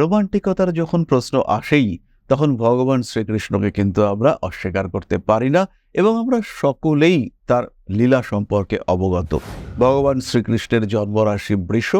রোমান্টিকতার যখন প্রশ্ন আসেই, তখন ভগবান শ্রীকৃষ্ণকে কিন্তু আমরা অস্বীকার করতে পারি না এবং আমরা সকলেই তার লীলা সম্পর্কে অবগত। ভগবান শ্রীকৃষ্ণের জন্মরাশি বৃষ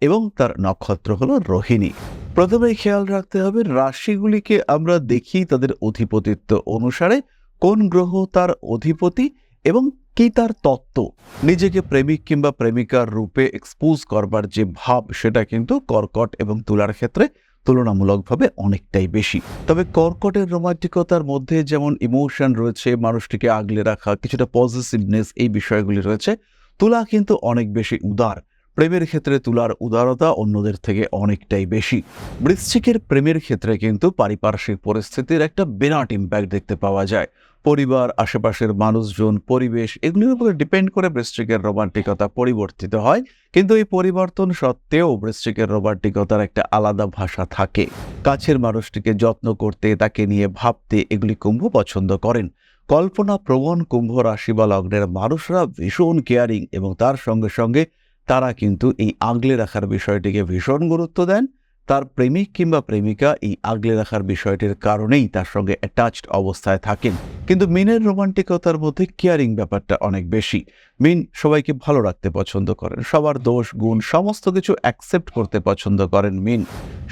এবং তার নক্ষত্র হল রোহিণী। প্রথমে খেয়াল রাখতে হবে, রাশিগুলিকে আমরা দেখি তাদের অধিপতিত্ব অনুসারে, কোন গ্রহ তার অধিপতি এবং কি তার তত্ত্ব। নিজেকে প্রেমিক কিংবা প্রেমিকার রূপে এক্সপোজ করবার যে ভাব, সেটা কিন্তু কর্কট এবং তুলার ক্ষেত্রে তুলনামূলকভাবে অনেকটাই বেশি। তবে কর্কটের রোমান্টিকতার মধ্যে যেমন ইমোশন রয়েছে, মানুষটিকে আগলে রাখা, কিছুটা পজিটিভনেস এই বিষয়গুলি রয়েছে, তুলা কিন্তু অনেক বেশি উদার। প্রেমের ক্ষেত্রে তুলার উদারতা অন্যদের থেকে অনেকটাই বেশি। বৃশ্চিকের প্রেমের ক্ষেত্রে কিন্তু পারিপার্শ্বিক পরিস্থিতির একটা বিরাট ইম্প্যাক্ট দেখতে পাওয়া যায়। পরিবার, আশেপাশের মানুষজন, পরিবেশ, এগুলির উপরে ডিপেন্ড করে বৃশ্চিকের রোমান্টিকতা পরিবর্তিত হয়। কিন্তু এই পরিবর্তন সত্ত্বেও বৃশ্চিকের রোমান্টিকতার একটা আলাদা ভাষা থাকে। কাছের মানুষটিকে যত্ন করতে, তাকে নিয়ে ভাবতে এগুলি কুম্ভ পছন্দ করেন। কল্পনা প্রবণ কুম্ভ রাশি বা লগ্নের মানুষরা ভীষণ কেয়ারিং এবং তার সঙ্গে সঙ্গে তারা কিন্তু এই আগলে রাখার বিষয়টিকে ভীষণ গুরুত্ব দেন। তার প্রেমিক কিংবা প্রেমিকা এই আগলে রাখার বিষয়টির কারণেই তার সঙ্গে অ্যাটাচড অবস্থায় থাকেন। কিন্তু মিনের রোমান্টিকতার মধ্যে কেয়ারিং ব্যাপারটা অনেক বেশি। মিন সবাইকে ভালো রাখতে পছন্দ করেন, সবার দোষ, গুণ, সমস্ত কিছু অ্যাকসেপ্ট করতে পছন্দ করেন মিন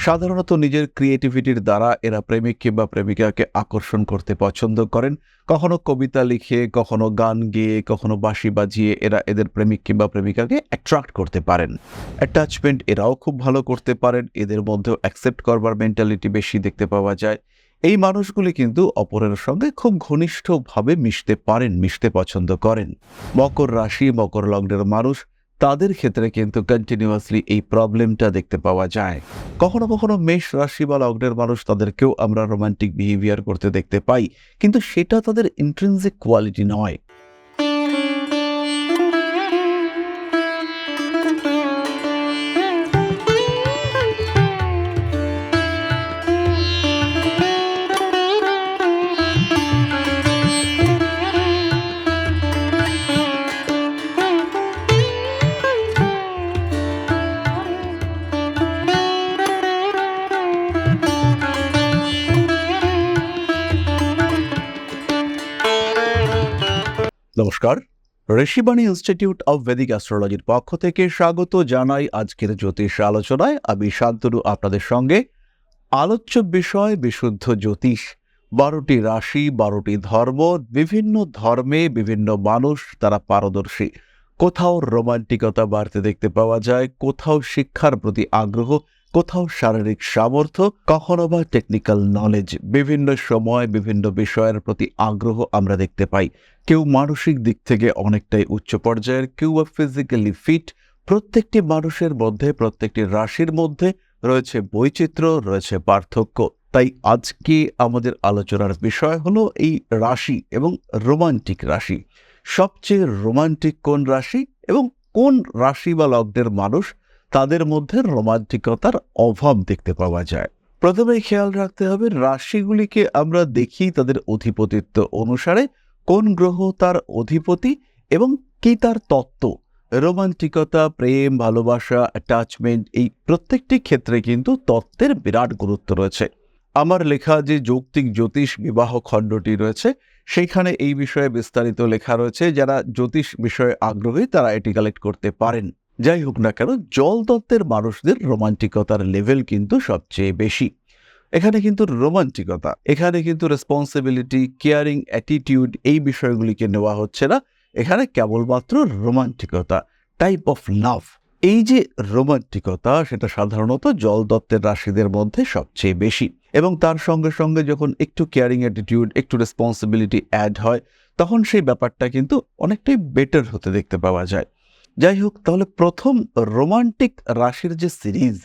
সাধারণত নিজের ক্রিয়েটিভিটির দ্বারা এরা প্রেমিক কিংবা প্রেমিকাকে আকর্ষণ করতে পছন্দ করেন। কখনো কবিতা লিখে, কখনো গান গেয়ে, কখনো বাঁশি বাজিয়ে এরা এদের প্রেমিক কিংবা প্রেমিকাকে অ্যাট্রাক্ট করতে পারেন। অ্যাটাচমেন্ট এরাও খুব ভালো করতে পারেন, এদের মধ্যেও অ্যাকসেপ্ট করবার মেন্টালিটি বেশি দেখতে পাওয়া যায়। এই মানুষগুলি কিন্তু অপরের সঙ্গে খুব ঘনিষ্ঠভাবে মিশতে পারেন, মিশতে পছন্দ করেন। মকর রাশি, মকর লগ্নের মানুষ, তাদের ক্ষেত্রে কিন্তু কন্টিনিউয়াসলি এই প্রবলেমটা দেখতে পাওয়া যায়। কখনো কখনো মেষ রাশি বা লগ্নের মানুষ তাদেরকেও আমরা রোমান্টিক বিহেভিয়ার করতে দেখতে পাই, কিন্তু সেটা তাদের ইন্ট্রেন্সিক কোয়ালিটি নয়। নমস্কার। ঋষিবাণী ইনস্টিটিউট অব ভেদিক অ্যাস্ট্রোলজির পক্ষ থেকে স্বাগত জানাই আজকের জ্যোতিষ আলোচনায়। আমি শান্তনু, আপনাদের সঙ্গে। আলোচ্য বিষয়, বিশুদ্ধ জ্যোতিষ। বারোটি রাশি, বারোটি ধর্ম, বিভিন্ন ধর্মে বিভিন্ন মানুষ তারা পারদর্শী। কোথাও রোমান্টিকতা বাড়তে দেখতে পাওয়া যায়, কোথাও শিক্ষার প্রতি আগ্রহ কোথাও শারীরিক সামর্থ্য, কখনো বা টেকনিক্যাল নলেজ বিভিন্ন সময় বিভিন্ন বিষয়ের প্রতি আগ্রহ আমরা দেখতে পাই। কেউ মানসিক দিক থেকে অনেকটাই উচ্চ পর্যায়ের, কেউ বা ফিজিক্যালি ফিট প্রত্যেকটি মানুষের মধ্যে, প্রত্যেকটি রাশির মধ্যে রয়েছে বৈচিত্র্য, রয়েছে পার্থক্য। তাই আজকে আমাদের আলোচনার বিষয় হলো এই রাশি এবং রোমান্টিক রাশি। সবচেয়ে রোমান্টিক কোন রাশি এবং কোন রাশি বা লগ্নের মানুষ তাদের মধ্যে রোমান্টিকতার অভাব দেখতে পাওয়া যায়। প্রথমে খেয়াল রাখতে হবে, রাশিগুলিকে আমরা দেখি তাদের অধিপতিত্ব অনুসারে, কোন গ্রহ তার অধিপতি এবং কি তার তত্ত্ব। রোমান্টিকতা, প্রেম, ভালোবাসা অ্যাটাচমেন্ট এই প্রত্যেকটি ক্ষেত্রে কিন্তু তত্ত্বের বিরাট গুরুত্ব রয়েছে। আমার লেখা যে যৌক্তিক জ্যোতিষ বিবাহ খণ্ডটি রয়েছে, সেইখানে এই বিষয়ে বিস্তারিত লেখা রয়েছে, যারা জ্যোতিষ বিষয়ে আগ্রহী তারা এটি কালেক্ট করতে পারেন। যাই হোক না কেন, জল তত্ত্বের মানুষদের রোমান্টিকতার লেভেল কিন্তু সবচেয়ে বেশি। এখানে কিন্তু রোমান্টিকতা, এখানে কিন্তু রেসপন্সিবিলিটি কেয়ারিং অ্যাটিটিউড এই বিষয়গুলিকে নেওয়া হচ্ছে না। এখানে কেবলমাত্র রোমান্টিকতা টাইপ অফ লাভ এই যে রোমান্টিকতা, সেটা সাধারণত জল দত্তের রাশিদের মধ্যে সবচেয়ে বেশি। এবং তার সঙ্গে সঙ্গে যখন একটু কেয়ারিং অ্যাটিটিউড একটু রেসপন্সিবিলিটি অ্যাড হয়, তখন সেই ব্যাপারটা কিন্তু অনেকটাই বেটার হতে দেখতে পাওয়া যায়। যাই হোক তাহলে প্রথম রোমান্টিক রাশির যে সিরিজ,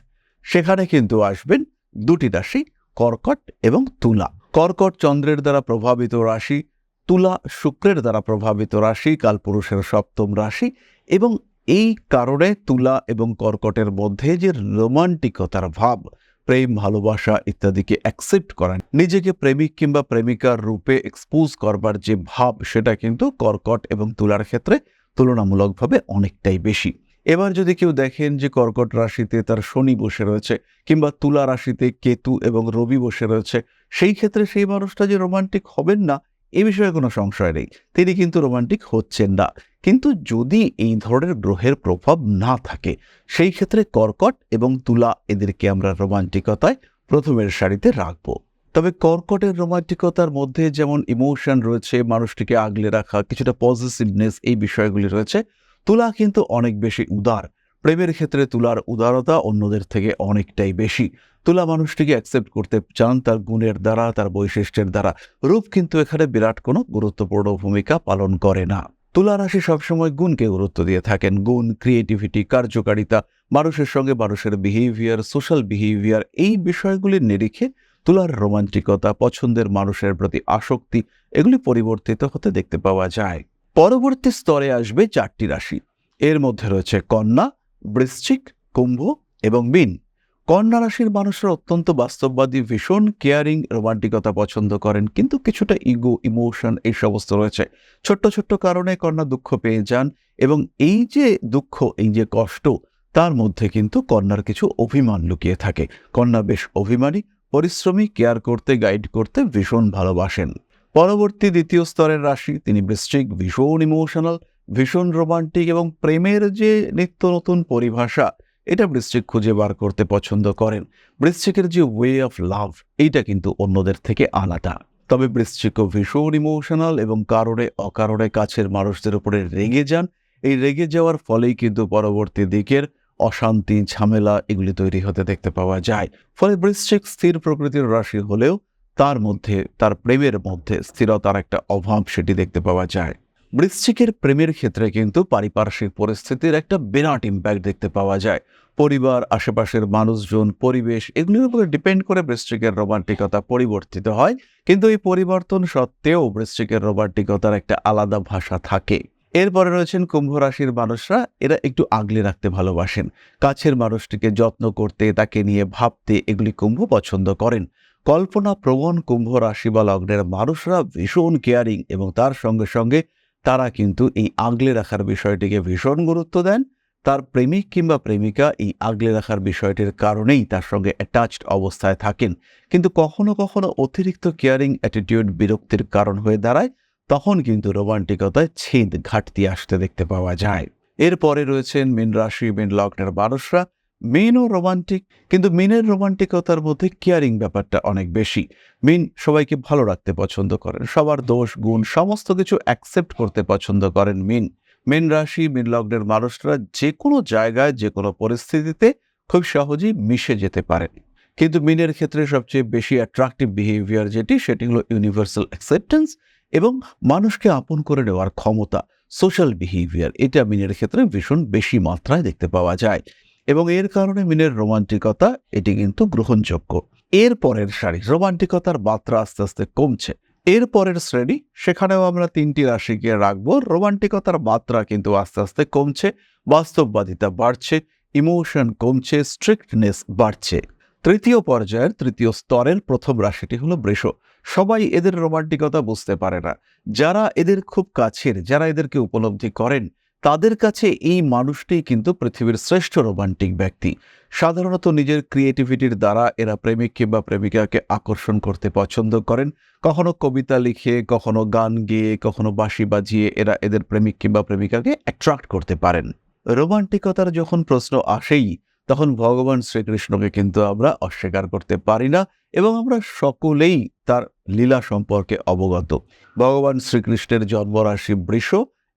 সেখানে কিন্তু আসবেন দুটি রাশি, কর্কট এবং তুলা। কর্কট চন্দ্রের দ্বারা প্রভাবিত রাশি, তুলা শুক্রের দ্বারা প্রভাবিত রাশি, কালপুরুষের সপ্তম রাশি এবং এই কারণে তুলা এবং কর্কটের মধ্যে যে রোমান্টিকতার ভাব, প্রেম, ভালোবাসা ইত্যাদিকে অ্যাকসেপ্ট করেন নিজেকে প্রেমিক কিংবা প্রেমিকার রূপে এক্সপোজ করবার যে ভাব, সেটা কিন্তু কর্কট এবং তুলার ক্ষেত্রে তুলনামূলকভাবে অনেকটাই বেশি। এবার যদি কেউ দেখেন যে কর্কট রাশিতে তার শনি বসে রয়েছে কিংবা তুলা রাশিতে কেতু এবং রবি বসে রয়েছে, সেই ক্ষেত্রে সেই মানুষটা যে রোমান্টিক হবেন না, এ বিষয়ে কোনো সংশয় নেই। তিনি কিন্তু রোমান্টিক হচ্ছেন না। কিন্তু যদি এই ধরনের গ্রহের প্রভাব না থাকে, সেই ক্ষেত্রে কর্কট এবং তুলা এদেরকে আমরা রোমান্টিকতায় প্রথমের সারিতে রাখব। তবে কর্কটের রোমান্টিকতার মধ্যে যেমন ইমোশন রয়েছে, মানুষটিকে আগলে রাখা, কিছুটা পজিটিভনেস এই বিষয়গুলি রয়েছে, তুলা কিন্তু অনেক বেশি উদার। প্রেমের ক্ষেত্রে তুলার উদারতা অন্যদের থেকে অনেকটাই বেশি। তুলা মানুষটিকে অ্যাকসেপ্ট করতে চান তার গুণের দ্বারা, তার বৈশিষ্ট্যের দ্বারা। রূপ কিন্তু এখানে বিরাট কোনো গুরুত্বপূর্ণ ভূমিকা পালন করে না। তুলা রাশি সবসময় গুণকে গুরুত্ব দিয়ে থাকেন। গুণ ক্রিয়েটিভিটি কার্যকারিতা, মানুষের সঙ্গে মানুষের বিহেভিয়ার সোশ্যাল বিহেভিয়ার এই বিষয়গুলির নিরিখে তুলার রোমান্টিকতা, পছন্দের মানুষের প্রতি আসক্তি, এগুলি পরিবর্তিত হতে দেখতে পাওয়া যায়। পরবর্তী স্তরে আসবে চারটি রাশি। এর মধ্যে রয়েছে কন্যা, বৃশ্চিক, কুম্ভ এবং মীন। কন্যা রাশির মানুষরা অত্যন্ত বাস্তববাদী, ভীষণ কেয়ারিং, রোমান্টিকতা পছন্দ করেন, কিন্তু কিছুটা ইগো, ইমোশন এই সমস্ত রয়েছে। ছোট্ট ছোট্ট কারণে কন্যা দুঃখ পেয়ে যান এবং এই যে দুঃখ, এই যে কষ্ট, তার মধ্যে কিন্তু কন্যার কিছু অভিমান লুকিয়ে থাকে। কন্যা বেশ অভিমানী পরিশ্রমী কেয়ার করতে, গাইড করতে ভীষণ ভালোবাসেন। পরবর্তী দ্বিতীয় স্তরের রাশি, তিনি বৃশ্চিক, ভীষণ ইমোশনাল, ভীষণ রোমান্টিক এবং প্রেমের যে নিত্য নতুন পরিভাষা, এটা বৃশ্চিক খুঁজে বার করতে পছন্দ করেন। বৃশ্চিকের যে ওয়ে অফ লাভ এইটা কিন্তু অন্যদের থেকে আলাদা। তবে বৃশ্চিকও ভীষণ ইমোশনাল এবং কারণে অকারণে কাছের মানুষদের উপরে রেগে যান। এই রেগে যাওয়ার ফলেই কিন্তু পরবর্তী দিকের অশান্তি, ঝামেলা এগুলি তৈরি হতে দেখতে পাওয়া যায়। ফলে বৃশ্চিক স্থির প্রকৃতির রাশি হলেও তার মধ্যে, তার প্রেমের মধ্যে স্থিরতার একটা অভাব সেটি দেখতে পাওয়া যায়। বৃশ্চিকের প্রেমের ক্ষেত্রে কিন্তু পারিপার্শ্বিক পরিস্থিতির একটা বিরাট ইম্প্যাক্ট দেখতে পাওয়া যায়। পরিবার, আশেপাশের মানুষজন, পরিবেশ এগুলির উপরে ডিপেন্ড করে বৃশ্চিকের রোমান্টিকতা পরিবর্তিত হয়। কিন্তু এই পরিবর্তন সত্ত্বেও বৃশ্চিকের রোমান্টিকতার একটা আলাদা ভাষা থাকে। এরপরে রয়েছেন কুম্ভ রাশির মানুষরা, এরা একটু আগলে রাখতে ভালোবাসেন। কাছের মানুষটিকে যত্ন করতে, তাকে নিয়ে ভাবতে এগুলি কুম্ভ পছন্দ করেন। কল্পনা প্রবণ কুম্ভ রাশি বা লগ্নের মানুষরা ভীষণ কেয়ারিং এবং তার সঙ্গে সঙ্গে তারা কিন্তু এই আগলে রাখার বিষয়টিকে ভীষণ গুরুত্ব দেন। তার প্রেমিক কিংবা প্রেমিকা এই আগলে রাখার বিষয়টির কারণেই তার সঙ্গে অ্যাটাচড অবস্থায় থাকেন। কিন্তু কখনো কখনো অতিরিক্ত কেয়ারিং অ্যাটিটিউড বিরক্তির কারণ হয়ে দাঁড়ায়। তখন কিন্তু রোমান্টিকতায় ছেদ ঘাটতি আসতে দেখতে পাওয়া যায়। এরপরে রয়েছেন মীন রাশি, মীন লগ্নের মানুষরা মেনও রোমান্টিক, কিন্তু মিনের রোমান্টিকতার মধ্যে কেয়ারিং ব্যাপারটা অনেক বেশি। মিন সবাইকে ভালো রাখতে পছন্দ করেন, সবার দোষ, গুণ, সমস্ত কিছু অ্যাকসেপ্ট করতে পছন্দ করেন মিন। মিন রাশি, মিন লগ্নের মানুষরা যে কোনো জায়গায় যে কোনো পরিস্থিতিতে খুব সহজেই মিশে যেতে পারেন। কিন্তু মিনের ক্ষেত্রে সবচেয়ে বেশি অ্যাট্রাকটিভ বিহেভিয়ার যেটি, সেটি হলো ইউনিভার্সাল অ্যাকসেপ্টেন্স এবং মানুষকে আপন করে নেওয়ার ক্ষমতা সোশ্যাল বিহেভিয়ার এটা মিনের ক্ষেত্রে ভীষণ বেশি মাত্রায় দেখতে পাওয়া যায়। এবং এর কারণে মিনের রোমান্টিকতা, এটি কিন্তু গ্রহণযোগ্য। এর পরের সারি, রোমান্টিকতার মাত্রা আস্তে আস্তে কমছে। এর পরের শ্রেণি, সেখানেও আমরা তিনটি রাশিকে রাখব। রোমান্টিকতার মাত্রা কিন্তু আস্তে আস্তে কমছে, বাস্তববাদিতা বাড়ছে ইমোশন কমছে স্ট্রিক্টনেস বাড়ছে। তৃতীয় পর্যায়ের, তৃতীয় স্তরের প্রথম রাশিটি হলো বৃষ। সবাই এদের রোমান্টিকতা বুঝতে পারে না। যারা এদের খুব কাছের, যারা এদেরকে উপলব্ধি করেন, তাদের কাছে এই মানুষটাই কিন্তু পৃথিবীর শ্রেষ্ঠ রোমান্টিক ব্যক্তি। সাধারণত নিজের ক্রিয়েটিভিটির দ্বারা এরা প্রেমিক কিংবা প্রেমিকাকে আকর্ষণ করতে পছন্দ করেন। কখনো কবিতা লিখে, কখনো গান গেয়ে, কখনো বাঁশি বাজিয়ে এরা এদের প্রেমিক কিংবা প্রেমিকাকে অ্যাট্রাক্ট করতে পারেন। রোমান্টিকতার যখন প্রশ্ন আসেই তখন ভগবান শ্রীকৃষ্ণকে কিন্তু আমরা অস্বীকার করতে পারি না এবং আমরা সকলেই তার লীলা সম্পর্কে অবগত। ভগবান শ্রীকৃষ্ণের জন্মরাশি বৃষ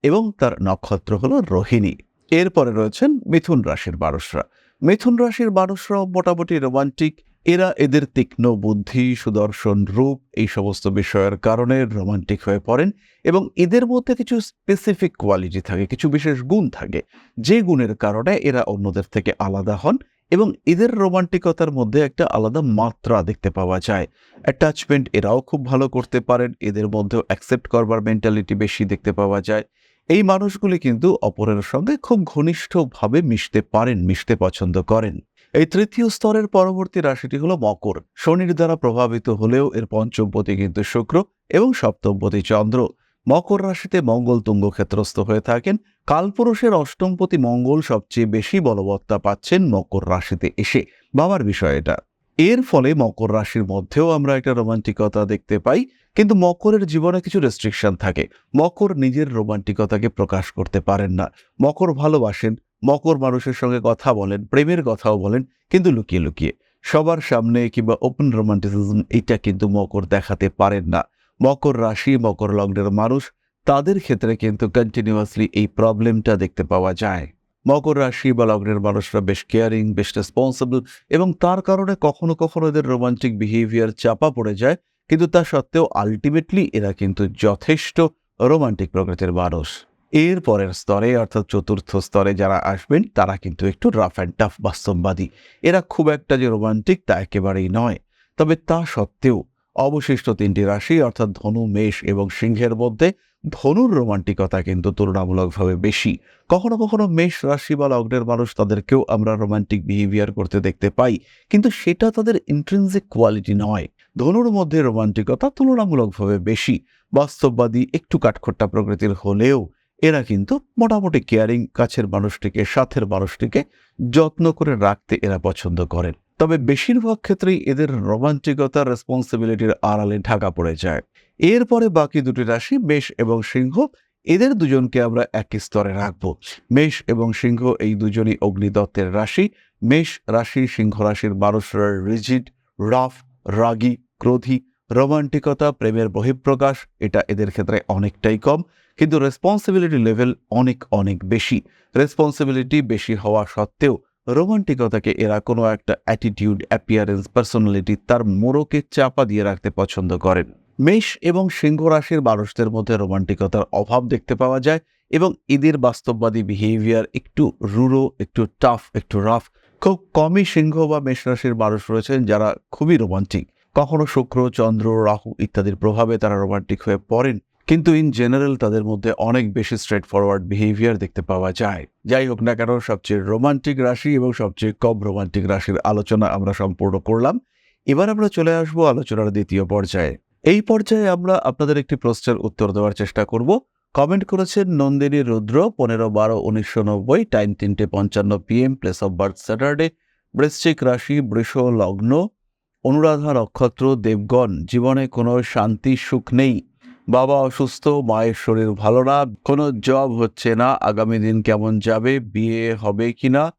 এবং তার নক্ষত্র হল রোহিণী। এরপরে রয়েছেন মিথুন রাশির মানুষরা মিথুন রাশির মানুষরাও মোটামুটি রোমান্টিক এরা এদের তীক্ষ্ণ বুদ্ধি, সুদর্শন রূপ, এই সমস্ত বিষয়ের কারণে রোমান্টিক হয়ে পড়েন এবং এদের মধ্যে কিছু স্পেসিফিক কোয়ালিটি থাকে, কিছু বিশেষ গুণ থাকে। যে গুণের কারণে এরা অন্যদের থেকে আলাদা হন এবং এদের রোমান্টিকতার মধ্যে একটা আলাদা মাত্রা দেখতে পাওয়া যায়। অ্যাটাচমেন্ট এরাও খুব ভালো করতে পারেন, এদের মধ্যেও অ্যাকসেপ্ট করবার মেন্টালিটি বেশি দেখতে পাওয়া যায়। এই মানুষগুলি কিন্তু অপরের সঙ্গে খুব ঘনিষ্ঠভাবে মিশতে পারেন, মিশতে পছন্দ করেন। এই তৃতীয় স্তরের পরবর্তী রাশিটি হলো মকর। শনির দ্বারা প্রভাবিত হলেও এর পঞ্চমপতি কিন্তু শুক্র এবং সপ্তমপতি চন্দ্র। মকর রাশিতে মঙ্গল তুঙ্গ ক্ষেত্রস্থ হয়ে থাকেন। কালপুরুষের অষ্টমপতি মঙ্গল সবচেয়ে বেশি বলবত্তা পাচ্ছেন মকর রাশিতে এসে। বাবার বিষয় এটা। এর ফলে মকর রাশির মধ্যেও আমরা একটা রোমান্টিকতা দেখতে পাই, কিন্তু মকরের জীবনে কিছু রেস্ট্রিকশন থাকে। মকর নিজের রোমান্টিকতাকে প্রকাশ করতে পারেন না। মকর ভালোবাসেন মকর মানুষের সঙ্গে কথা বলেন, প্রেমের কথাও বলেন, কিন্তু লুকিয়ে লুকিয়ে। সবার সামনে কিংবা ওপেন রোমান্টিসিজম এটা কিন্তু মকর দেখাতে পারেন না। মকর রাশি, মকর লগ্নের মানুষ, তাদের ক্ষেত্রে কিন্তু কন্টিনিউয়াসলি এই প্রবলেমটা দেখতে পাওয়া যায়। মকর রাশি বা লগ্নের মানুষরা বেশ কেয়ারিং বেশ রেসপন্সিবল এবং তার কারণে কখনো কখনো এদের রোমান্টিক বিহেভিয়ার চাপা পড়ে যায়, কিন্তু তা সত্ত্বেও আলটিমেটলি এরা কিন্তু যথেষ্ট রোমান্টিক প্রকৃতির মানুষ। এর পরের স্তরে, অর্থাৎ চতুর্থ স্তরে যারা আসবেন, তারা কিন্তু একটু রাফ অ্যান্ড টাফ বাস্তববাদী। এরা খুব একটা যে রোমান্টিক তা একেবারেই নয়। তবে তা সত্ত্বেও অবশিষ্ট তিনটি রাশি, অর্থাৎ ধনু, মেষ এবং সিংহের মধ্যে ধনুর রোমান্টিকতা কিন্তু তুলনামূলকভাবে বেশি। কখনো কখনো মেষ রাশি বা লগ্নের মানুষ তাদেরকেও আমরা রোমান্টিক বিহেভিয়ার করতে দেখতে পাই, কিন্তু সেটা তাদের ইন্ট্রেন্সিক কোয়ালিটি নয়। ধনুর মধ্যে রোমান্টিকতা তুলনামূলকভাবে বেশি। বাস্তববাদী একটু কাঠখোট্টা প্রকৃতির হলেও এরা কিন্তু মোটামুটি কেয়ারিং কাছের মানুষটিকে, সাথের মানুষটিকে যত্ন করে রাখতে এরা পছন্দ করেন। তবে বেশিরভাগ ক্ষেত্রেই এদের রোমান্টিকতার রেসপন্সিবিলিটির আড়ালে ঢাকা পড়ে যায়। এরপরে বাকি দুটি রাশি, মেষ এবং সিংহ, এদের দুজনকে আমরা একই স্তরে রাখব। মেষ এবং সিংহ এই দুজনই অগ্নিদত্তের রাশি। মেষ রাশি, সিংহ রাশির মানুষরা রিজিড রাফ রাগী, ক্রোধী রোমান্টিকতা, প্রেমের বহিঃপ্রকাশ, এটা এদের ক্ষেত্রে অনেকটাই কম, কিন্তু রেসপন্সিবিলিটি লেভেল অনেক অনেক বেশি। রেসপন্সিবিলিটি বেশি হওয়া সত্ত্বেও রোমান্টিকতাকে এরা কোনো একটা অ্যাটিটিউড অ্যাপিয়ারেন্স পার্সোনালিটি তার মোড়কে চাপা দিয়ে রাখতে পছন্দ করেন। মেষ এবং সিংহ রাশির মানুষদের মধ্যে রোমান্টিকতার অভাব দেখতে পাওয়া যায় এবং এদের বাস্তববাদী বিহেভিয়ার একটু রুড়ো একটু টাফ একটু রাফ খুব কমই সিংহ বা মেষ রাশির মানুষ রয়েছেন যারা খুবই রোমান্টিক কখনো শুক্র, চন্দ্র, রাহু ইত্যাদির প্রভাবে তারা রোমান্টিক হয়ে পড়েন। কিন্তু ইন জেনারেল তাদের মধ্যে অনেক বেশি স্ট্রেট ফরওয়ার্ড বিহেভিয়ার দেখতে পাওয়া যায়। যাই হোক না কেন, সবচেয়ে রোমান্টিক রাশি এবং সবচেয়ে কম রোমান্টিক রাশির আলোচনা আমরা সম্পূর্ণ করলাম। এবার আমরা চলে আসব আলোচনার দ্বিতীয় পর্যায়ে। এই পর্যায়ে আমরা আপনাদের একটি প্রশ্নের উত্তর দেওয়ার চেষ্টা করব। কমেন্ট করেছেন নন্দিনী রুদ্র, পনেরো, বারো, উনিশশো নব্বই টাইম তিনটে পঞ্চান্ন PM place of birth Saturday বৃশ্চিক রাশি, বৃষ, লগ্ন অনুরাধা নক্ষত্র দেবগণ জীবনে কোনো শান্তি সুখ নেই। বাবা অসুস্থ মায়ের শরীর ভালো না কোনো জব হচ্ছে না আগামী দিন কেমন যাবে বিয়ে হবে কিনা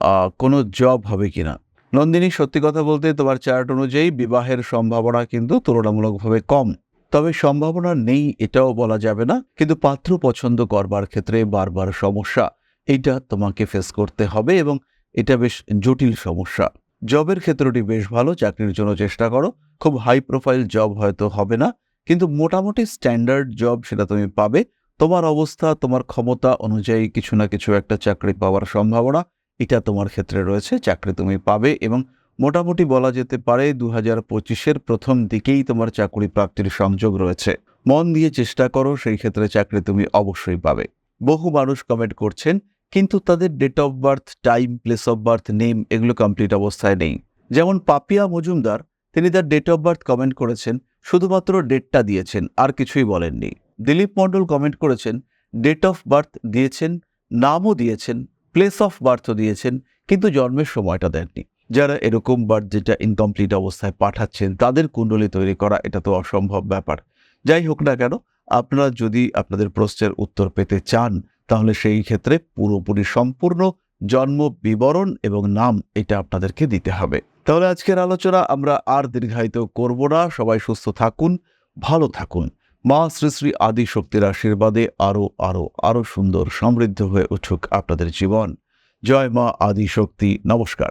আহ, কোনো জব হবে কিনা। নন্দিনী সত্যি কথা বলতে তোমার চার্ট অনুযায়ী বিবাহের সম্ভাবনা কিন্তু তুলনামূলকভাবে কম। তবে সম্ভাবনা নেই এটাও বলা যাবে না কিন্তু পাত্র পছন্দ করবার ক্ষেত্রে বারবার সমস্যা। এটা তোমাকে ফেস করতে হবে এবং এটা বেশ জটিল সমস্যা। জবের ক্ষেত্রটি বেশ ভালো, চাকরির জন্য চেষ্টা করো। খুব হাই প্রোফাইল জব হয়তো হবে না, কিন্তু মোটামুটি স্ট্যান্ডার্ড জব সেটা তুমি পাবে। তোমার অবস্থা, তোমার ক্ষমতা অনুযায়ী কিছু না কিছু একটা চাকরি পাওয়ার সম্ভাবনা এটা তোমার ক্ষেত্রে রয়েছে, চাকরি তুমি পাবে এবং মোটামুটি বলা যেতে পারে দু হাজার পঁচিশের প্রথম দিকেই তোমার চাকরি প্রাপ্তির সংযোগ রয়েছে। মন দিয়ে চেষ্টা করো, সেই ক্ষেত্রে চাকরি তুমি অবশ্যই পাবে। বহু মানুষ কমেন্ট করছেন কিন্তু তাদের date of birth time place of birth name এগুলো কমপ্লিট অবস্থায় নেই। যেমন পাপিয়া মজুমদার, তিনি তার ডেট অফ বার্থ কমেন্ট করেছেন, শুধুমাত্র ডেটটা দিয়েছেন, আর কিছুই বলেননি। দিলীপ মণ্ডল কমেন্ট করেছেন ডেট অফ বার্থ দিয়েছেন, নামও দিয়েছেন প্লেস অফ বার্থও দিয়েছেন, কিন্তু জন্মের সময়টা দেননি। যারা এরকম বার্থ যেটা ইনকমপ্লিট অবস্থায় পাঠাচ্ছেন, তাদের কুণ্ডলী তৈরি করা এটা তো অসম্ভব ব্যাপার। যাই হোক না কেন, আপনারা যদি আপনাদের প্রশ্নের উত্তর পেতে চান তাহলে সেই ক্ষেত্রে পুরোপুরি সম্পূর্ণ জন্ম, বিবরণ এবং নাম এটা আপনাদেরকে দিতে হবে। তাহলে আজকের আলোচনা আমরা আর দীর্ঘায়িত করব না। সবাই সুস্থ থাকুন, ভালো থাকুন। মা শ্রী শ্রী আদি শক্তির আশীর্বাদে আরও আরও আরও সুন্দর সমৃদ্ধ হয়ে উঠুক আপনাদের জীবন। জয় মা আদি শক্তি নমস্কার।